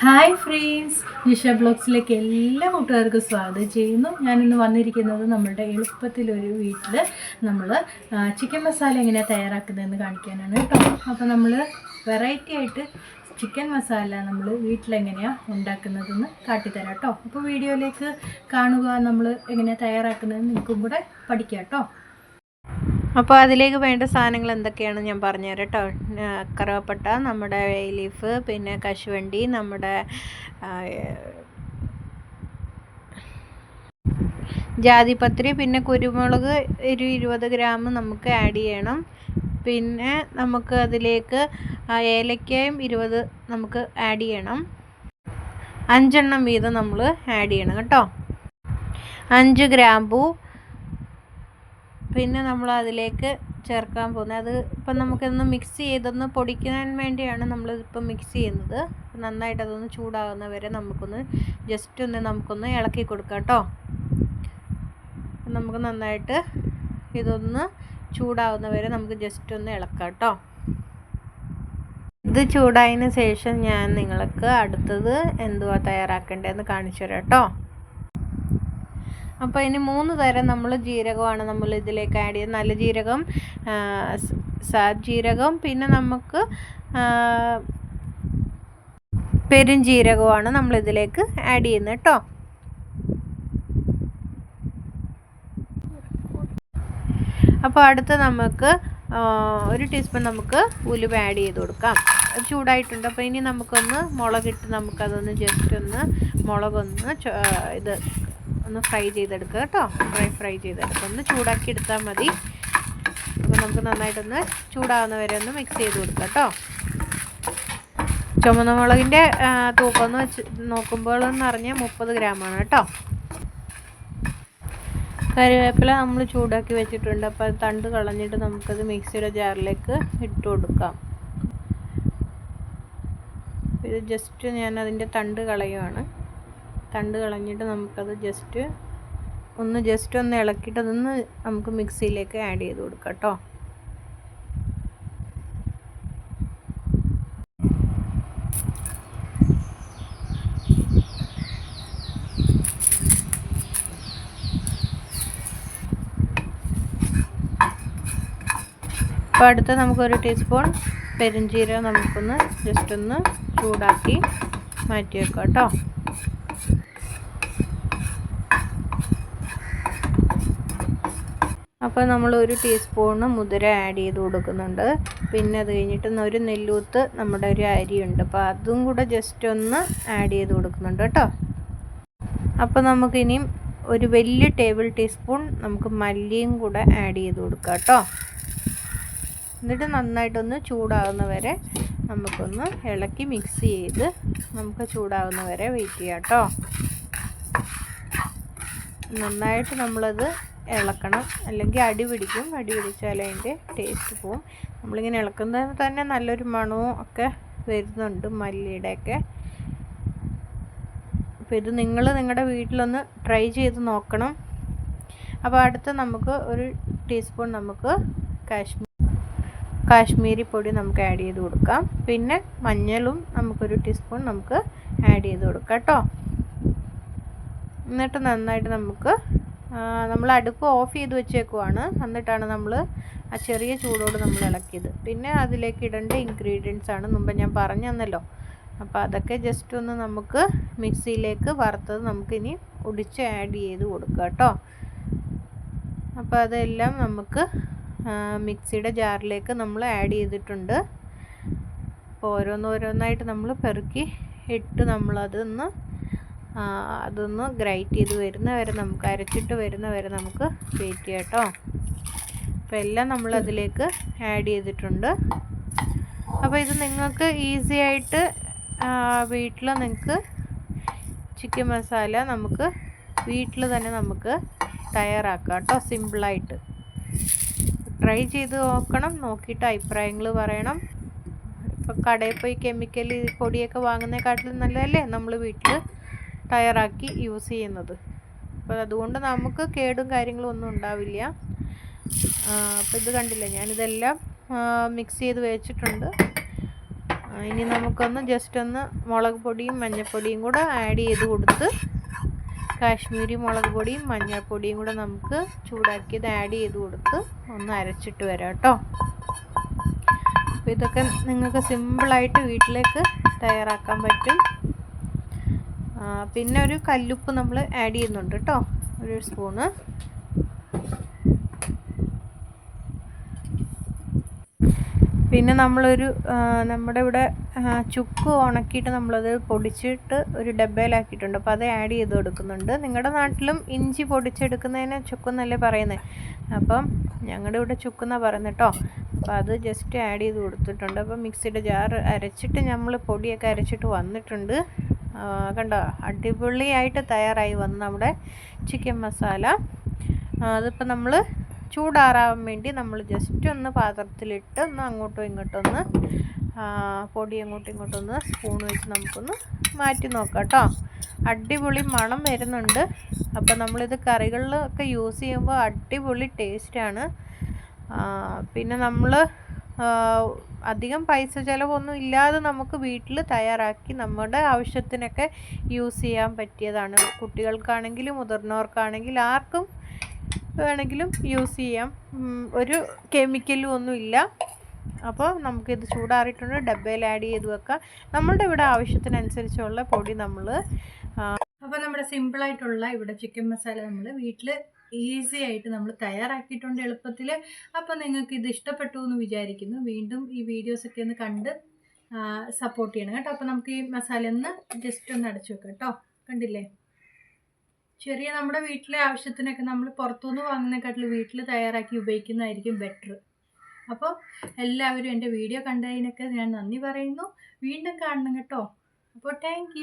Hi friends Nisha ബ്ലോഗ്സിലേക്ക് എല്ലാ കൂട്ടുകാർക്കും സ്വാഗതം ചെയ്യുന്നു. ഞാനിന്ന് വന്നിരിക്കുന്നത് നമ്മളുടെ എളുപ്പത്തിലൊരു വീട്ടിൽ നമ്മൾ ചിക്കൻ മസാല എങ്ങനെയാണ് തയ്യാറാക്കുന്നതെന്ന് കാണിക്കാനാണ് കേട്ടോ. അപ്പോൾ നമ്മൾ വെറൈറ്റി ആയിട്ട് ചിക്കൻ മസാല നമ്മൾ വീട്ടിലെങ്ങനെയാണ് ഉണ്ടാക്കുന്നതെന്ന് കാട്ടിത്തരാം കേട്ടോ. അപ്പോൾ വീഡിയോയിലേക്ക് കാണുക നമ്മൾ എങ്ങനെയാണ് തയ്യാറാക്കുന്നതെന്ന് നിങ്ങൾക്കും കൂടെ പഠിക്കാം കേട്ടോ. അപ്പോൾ അതിലേക്ക് വേണ്ട സാധനങ്ങൾ എന്തൊക്കെയാണ് ഞാൻ പറഞ്ഞുതരാം കേട്ടോ. കറുവപ്പട്ട നമ്മുടെ ലീഫ് പിന്നെ കശുവണ്ടി നമ്മുടെ ജാതിപത്രി പിന്നെ കുരുമുളക് ഒരു ഇരുപത് ഗ്രാം നമുക്ക് ആഡ് ചെയ്യണം. പിന്നെ നമുക്ക് അതിലേക്ക് ഏലക്കയും ഇരുപത് നമുക്ക് ആഡ് ചെയ്യണം. അഞ്ചെണ്ണം വീതം നമ്മൾ ആഡ് ചെയ്യണം കേട്ടോ. അഞ്ച് ഗ്രാമ്പൂ പിന്നെ നമ്മൾ അതിലേക്ക് ചേർക്കാൻ പോകുന്നത്. അത് ഇപ്പം നമുക്കൊന്ന് മിക്സ് ചെയ്തൊന്ന് പൊടിക്കാൻ വേണ്ടിയാണ് നമ്മൾ ഇപ്പം മിക്സ് ചെയ്യുന്നത്. നന്നായിട്ട് അതൊന്ന് ചൂടാകുന്ന വരെ നമുക്കൊന്ന് ജസ്റ്റ് ഒന്ന് നമുക്കൊന്ന് ഇളക്കി കൊടുക്കാം കേട്ടോ നമുക്ക് നന്നായിട്ട് ഇതൊന്ന് ചൂടാവുന്ന വരെ നമുക്ക് ജസ്റ്റ് ഒന്ന് ഇളക്കാം കേട്ടോ ഇത് ചൂടായതിന് ശേഷം ഞാൻ നിങ്ങൾക്ക് അടുത്തത് എന്തുവാ തയ്യാറാക്കേണ്ടതെന്ന് കാണിച്ചു തരാം കേട്ടോ അപ്പോൾ ഇനി മൂന്ന് തരം നമ്മൾ ജീരകമാണ് നമ്മൾ ഇതിലേക്ക് ആഡ് ചെയ്യുന്നത്. നല്ല ജീരകം ആ, ജീരകം പിന്നെ നമുക്ക് പെരുംജീരകമാണ് നമ്മൾ ഇതിലേക്ക് ആഡ് ചെയ്യുന്നത് കേട്ടോ. അപ്പോൾ അടുത്ത് നമുക്ക് ഒരു ടീസ്പൂൺ നമുക്ക് ഉലുവ ആഡ് ചെയ്ത് കൊടുക്കാം. ചൂടായിട്ടുണ്ട്. അപ്പോൾ ഇനി നമുക്കൊന്ന് മുളകിട്ട് നമുക്കതൊന്ന് ജസ്റ്റ് ഒന്ന് മുളകൊന്ന് ഇത് ഒന്ന് ഫ്രൈ ചെയ്തെടുക്കുക കേട്ടോ. ഡ്രൈ ഫ്രൈ ചെയ്തെടുക്കുക. ഒന്ന് ചൂടാക്കി എടുത്താൽ മതി. അപ്പോൾ നമുക്ക് നന്നായിട്ടൊന്ന് ചൂടാവുന്ന വരെ ഒന്ന് മിക്സ് ചെയ്ത് കൊടുക്കുക കേട്ടോ. ചുമന്ന മുളകിന്റെ തൂക്കം എന്ന് വെച്ച് നോക്കുമ്പോൾ എന്ന് പറഞ്ഞാൽ മുപ്പത് ഗ്രാമാണ് കേട്ടോ. കറിവേപ്പില നമ്മൾ ചൂടാക്കി വെച്ചിട്ടുണ്ട്. അപ്പോൾ തണ്ട് കളഞ്ഞിട്ട് നമുക്കത് മിക്സിയുടെ ജാറിലേക്ക് ഇട്ട് കൊടുക്കാം. ഇത് ജസ്റ്റ് ഞാൻ അതിന്റെ തണ്ട് കളയുവാണ്. തണ്ട് കളഞ്ഞിട്ട് നമുക്കത് ജസ്റ്റ് ഒന്ന് ജസ്റ്റ് ഒന്ന് ഇളക്കിയിട്ട് അതൊന്ന് നമുക്ക് മിക്സിയിലേക്ക് ആഡ് ചെയ്ത് കൊടുക്കാം കേട്ടോ. അപ്പോൾ അടുത്ത് നമുക്കൊരു ടീസ്പൂൺ പെരുംജീരകം നമുക്കൊന്ന് ജസ്റ്റ് ഒന്ന് ചൂടാക്കി മാറ്റി വെക്കാം കേട്ടോ. അപ്പോൾ നമ്മൾ ഒരു ടീസ്പൂണ് മുതിര ആഡ് ചെയ്ത് കൊടുക്കുന്നുണ്ട്. പിന്നെ അത് കഴിഞ്ഞിട്ട് ഒരു നെല്ലൂത്ത് നമ്മുടെ ഒരു അരിയുണ്ട്. അപ്പോൾ അതും കൂടെ ജസ്റ്റ് ഒന്ന് ആഡ് ചെയ്ത് കൊടുക്കുന്നുണ്ട് കേട്ടോ. അപ്പോൾ നമുക്കിനിയും ഒരു വലിയ ടേബിൾ ടീസ്പൂൺ നമുക്ക് മല്ലിയും കൂടെ ആഡ് ചെയ്ത് കൊടുക്കാം കേട്ടോ. എന്നിട്ട് നന്നായിട്ടൊന്ന് ചൂടാകുന്ന വരെ നമുക്കൊന്ന് ഇളക്കി മിക്സ് ചെയ്ത് നമുക്ക് ചൂടാകുന്ന വരെ വെയിറ്റ് ചെയ്യാം കേട്ടോ. നന്നായിട്ട് നമ്മളത് ഇളക്കണം. അല്ലെങ്കിൽ അടി പിടിക്കും. അടി പിടിച്ചാൽ അതിന്റെ ടേസ്റ്റ് പോവും. നമ്മളിങ്ങനെ ഇളക്കുന്നത് തന്നെ നല്ലൊരു മണവും ഒക്കെ വരുന്നുണ്ട് മല്ലിയുടെയൊക്കെ. അപ്പോൾ ഇത് നിങ്ങൾ നിങ്ങളുടെ വീട്ടിലൊന്ന് ട്രൈ ചെയ്ത് നോക്കണം. അപ്പോൾ അടുത്ത് നമുക്ക് ഒരു ടീസ്പൂൺ നമുക്ക് കാശ്മീർ കാശ്മീരി പൊടി നമുക്ക് ആഡ് ചെയ്ത് കൊടുക്കാം. പിന്നെ മഞ്ഞളും നമുക്കൊരു ടീസ്പൂൺ നമുക്ക് ആഡ് ചെയ്ത് കൊടുക്കാം കേട്ടോ. എന്നിട്ട് നന്നായിട്ട് നമുക്ക് നമ്മൾ അടുപ്പ് ഓഫ് ചെയ്ത് വെച്ചേക്കുവാണ്. എന്നിട്ടാണ് നമ്മൾ ആ ചെറിയ ചൂടോട് നമ്മൾ ഇളക്കിയത്. പിന്നെ അതിലേക്ക് ഇടേണ്ട ഇൻഗ്രീഡിയൻസ് ആണ് മുമ്പ് ഞാൻ പറഞ്ഞു തന്നല്ലോ അപ്പോൾ അതൊക്കെ ജസ്റ്റ് ഒന്ന് നമുക്ക് മിക്സിയിലേക്ക് വറുത്തത് നമുക്കിനി ഒടിച്ച് ആഡ് ചെയ്ത് കൊടുക്കുക കേട്ടോ അപ്പോൾ അതെല്ലാം നമുക്ക് മിക്സിയുടെ ജാറിലേക്ക് നമ്മൾ ആഡ് ചെയ്തിട്ടുണ്ട്. അപ്പോൾ ഓരോന്നോരോന്നായിട്ട് നമ്മൾ പെറുക്കി ഇട്ട് നമ്മളതൊന്ന് അതൊന്ന് ഗ്രൈറ്റ് ചെയ്ത് വരുന്ന വരെ നമുക്ക് അരച്ചിട്ട് വരുന്ന വരെ നമുക്ക് വെയിറ്റ് ചെയ്യാം കേട്ടോ. അപ്പോൾ എല്ലാം നമ്മൾ അതിലേക്ക് ആഡ് ചെയ്തിട്ടുണ്ട്. അപ്പോൾ ഇത് നിങ്ങൾക്ക് ഈസി ആയിട്ട് വീട്ടിൽ നിങ്ങൾക്ക് ചിക്കൻ മസാല നമുക്ക് വീട്ടിൽ തന്നെ നമുക്ക് തയ്യാറാക്കാം കേട്ടോ സിമ്പിളായിട്ട് ട്രൈ ചെയ്ത് നോക്കണം നോക്കിയിട്ട് അഭിപ്രായങ്ങൾ പറയണം. ഇപ്പോൾ കടയിൽ പോയി കെമിക്കൽ പൊടിയൊക്കെ വാങ്ങുന്നതിനെക്കാട്ടിലും നല്ലതല്ലേ? നമ്മൾ വീട്ടിൽ തയ്യാറാക്കി യൂസ് ചെയ്യുന്നത്. അപ്പോൾ അതുകൊണ്ട് നമുക്ക് കേടും കാര്യങ്ങളും ഒന്നും ഉണ്ടാവില്ല. അപ്പോൾ ഇത് കണ്ടില്ല? ഞാനിതെല്ലാം മിക്സ് ചെയ്ത് വെച്ചിട്ടുണ്ട്. ഇനി നമുക്കൊന്ന് ജസ്റ്റ് ഒന്ന് മുളക് പൊടിയും മഞ്ഞൾപ്പൊടിയും കൂടെ ആഡ് ചെയ്ത് കൊടുത്ത് കാശ്മീരി മുളക് പൊടിയും മഞ്ഞൾപ്പൊടിയും കൂടെ നമുക്ക് ചൂടാക്കിയത് ആഡ് ചെയ്ത് കൊടുത്ത് ഒന്ന് അരച്ചിട്ട് വരാം കേട്ടോ. അപ്പോൾ ഇതൊക്കെ നിങ്ങൾക്ക് സിമ്പിളായിട്ട് വീട്ടിലേക്ക് തയ്യാറാക്കാൻ പറ്റും. പിന്നെ ഒരു കല്ലുപ്പ് നമ്മൾ ആഡ് ചെയ്യുന്നുണ്ട് കേട്ടോ ഒരു സ്പൂണ് പിന്നെ നമ്മളൊരു നമ്മുടെ ഇവിടെ ചുക്ക് ഉണക്കിയിട്ട് നമ്മളത് പൊടിച്ചിട്ട് ഒരു ഡബ്ബയിലാക്കിയിട്ടുണ്ട്. അപ്പോൾ അത് ആഡ് ചെയ്ത് കൊടുക്കുന്നുണ്ട്. നിങ്ങളുടെ നാട്ടിലും ഇഞ്ചി പൊടിച്ചെടുക്കുന്നതിന് ചുക്കെന്നല്ലേ പറയുന്നത് അപ്പം ഞങ്ങളുടെ ഇവിടെ ചുക്കെന്നാണ് പറയുന്നത് കേട്ടോ അപ്പോൾ അത് ജസ്റ്റ് ആഡ് ചെയ്ത് കൊടുത്തിട്ടുണ്ട്. അപ്പോൾ മിക്സിയുടെ ജാർ അരച്ചിട്ട് നമ്മൾ പൊടിയൊക്കെ അരച്ചിട്ട് വന്നിട്ടുണ്ട്. കണ്ടോ? അടിപൊളിയായിട്ട് തയ്യാറായി വന്നു നമ്മുടെ ചിക്കൻ മസാല അതിപ്പോൾ നമ്മൾ ചൂടാറാൻ വേണ്ടി നമ്മൾ ജസ്റ്റ് ഒന്ന് പാത്രത്തിലിട്ട് ഒന്ന് അങ്ങോട്ടും ഇങ്ങോട്ടും ഒന്ന് പൊടി അങ്ങോട്ടും ഇങ്ങോട്ടും ഒന്ന് സ്പൂൺ വെച്ച് നമുക്കൊന്ന് മാറ്റി നോക്കാം കേട്ടോ. അടിപൊളി മണം വരുന്നുണ്ട്. അപ്പോൾ നമ്മളിത് കറികളിലൊക്കെ യൂസ് ചെയ്യുമ്പോൾ അടിപൊളി ടേസ്റ്റാണ് പിന്നെ നമ്മൾ അധികം പൈസ ചിലവൊന്നും ഇല്ലാതെ നമുക്ക് വീട്ടിൽ തയ്യാറാക്കി നമ്മുടെ ആവശ്യത്തിനൊക്കെ യൂസ് ചെയ്യാൻ പറ്റിയതാണ്. കുട്ടികൾക്കാണെങ്കിലും മുതിർന്നവർക്കാണെങ്കിലും ആർക്കും വേണമെങ്കിലും യൂസ് ചെയ്യാം. ഒരു കെമിക്കലും ഒന്നുമില്ല അപ്പോൾ നമുക്കിത് ചൂടാറിയിട്ടുണ്ട്. ഡബ്ബയിൽ ആഡ് ചെയ്ത് വെക്കാം. നമ്മളുടെ ഇവിടെ ആവശ്യത്തിനനുസരിച്ചുള്ള പൊടി നമ്മൾ അപ്പോൾ നമ്മുടെ സിമ്പിളായിട്ടുള്ള ഇവിടെ ചിക്കൻ മസാല നമ്മൾ വീട്ടിൽ ഈസി ആയിട്ട് നമ്മൾ തയ്യാറാക്കിയിട്ടുണ്ട് എളുപ്പത്തിൽ അപ്പോൾ നിങ്ങൾക്ക് ഇത് ഇഷ്ടപ്പെട്ടു എന്ന് വിചാരിക്കുന്നു. വീണ്ടും ഈ വീഡിയോസൊക്കെ ഒന്ന് കണ്ട് സപ്പോർട്ട് ചെയ്യണം കേട്ടോ. അപ്പോൾ നമുക്ക് ഈ മസാല ഒന്ന് ജസ്റ്റ് ഒന്ന് അടച്ചു വെക്കാം കേട്ടോ. കണ്ടില്ലേ? ചെറിയ നമ്മുടെ വീട്ടിലെ ആവശ്യത്തിനൊക്കെ നമ്മൾ പുറത്തുനിന്ന് വാങ്ങുന്നതിനെക്കാട്ടിൽ വീട്ടിൽ തയ്യാറാക്കി ഉപയോഗിക്കുന്നതായിരിക്കും ബെറ്റർ അപ്പോൾ എല്ലാവരും എന്റെ വീഡിയോ കണ്ടതിനൊക്കെ ഞാൻ നന്ദി പറയുന്നു. വീണ്ടും കാണണം കേട്ടോ. അപ്പോൾ താങ്ക്